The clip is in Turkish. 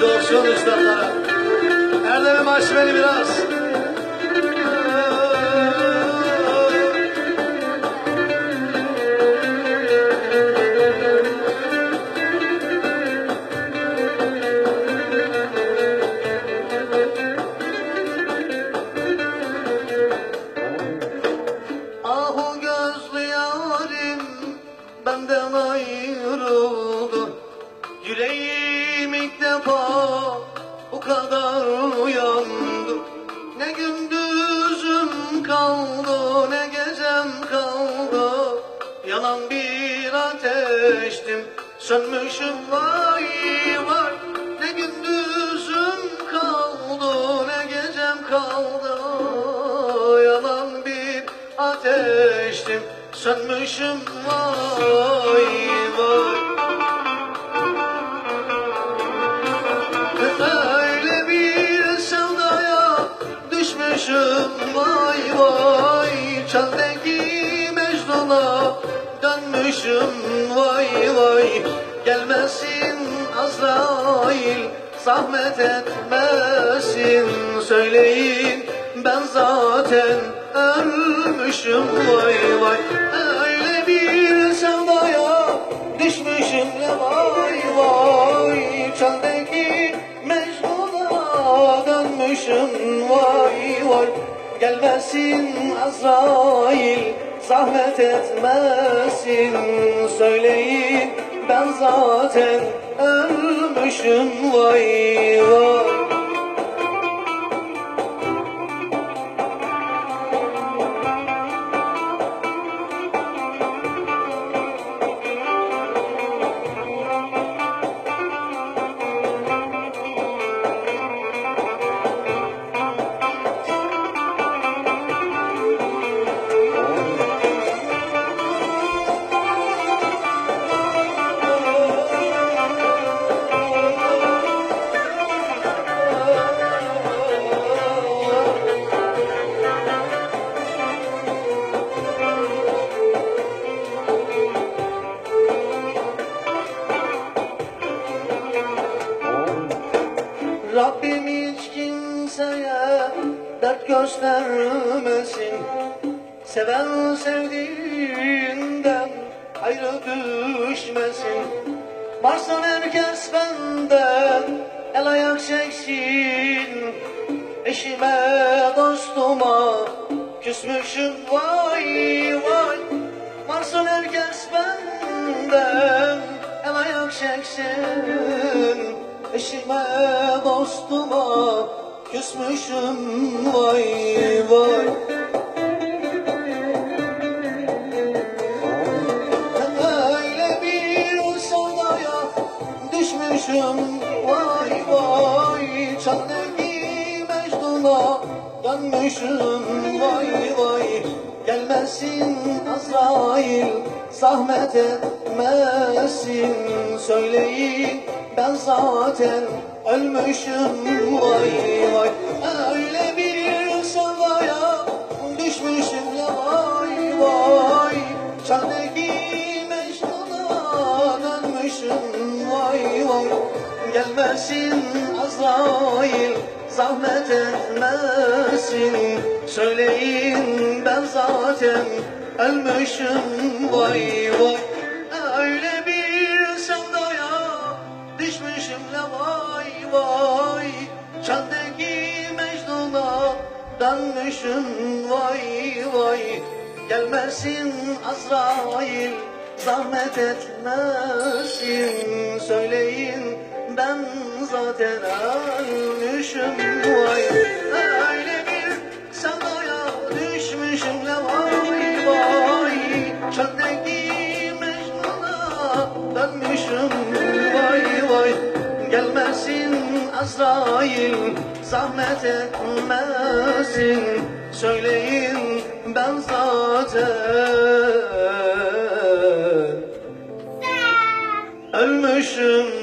Coşsun üstadlara. Erdem'im aç beni biraz. Yanan bir ateştim sönmüşüm vay vay. Ne gündüzüm kaldı ne gecem kaldı. Yanan bir ateştim sönmüşüm vay vay. Öyle bir sevdaya düşmüşüm vay vay. Mecnun'a dönmüşüm vay vay. Gelmesin Azrail zahmet etmesin. Söyleyin ben zaten ölmüşüm vay vay. Öyle bir sevdaya düşmüşüm ne vay vay. Çaldaki Mecnun'a dönmüşüm vay vay. Gelmesin Azrail zahmet etmesin. Söyleyin ben zaten ölmüşüm. Vay vay Rabbim hiç kimseye dert göstermesin. Seven sevdiğinden ayrı düşmesin. Varsa herkes benden el ayak çeksin. Eşime dostuma küsmüşüm vay vay. Varsa herkes benden el ayak çeksin Eşime dostuma küsmüşüm vay vay. Öyle bir sevdaya düşmüşüm vay vay. Çaldaki Mecnun'a dönmüşüm vay vay. Gelmesin Azrail zahmet etmesin. Söyleyin ben zaten ölmüşüm vay vay. Öyle bir sevdaya düşmüşüm ya vay vay. Çaldaki Mecnun'a dönmüşüm vay vay. Gelmesin Azrail zahmet etmesin. Söyleyin ben zaten ölmüşüm vay vay. Öyle bir vay vay Çaldaki Mecnun'a dönmüşüm vay vay. Gelmesin Azrail zahmet etmesin. Söyleyin ben zaten ölmüşüm vay. Öyle Azrail zahmet etmesin. Söyleyin ben zaten. Ölmüşüm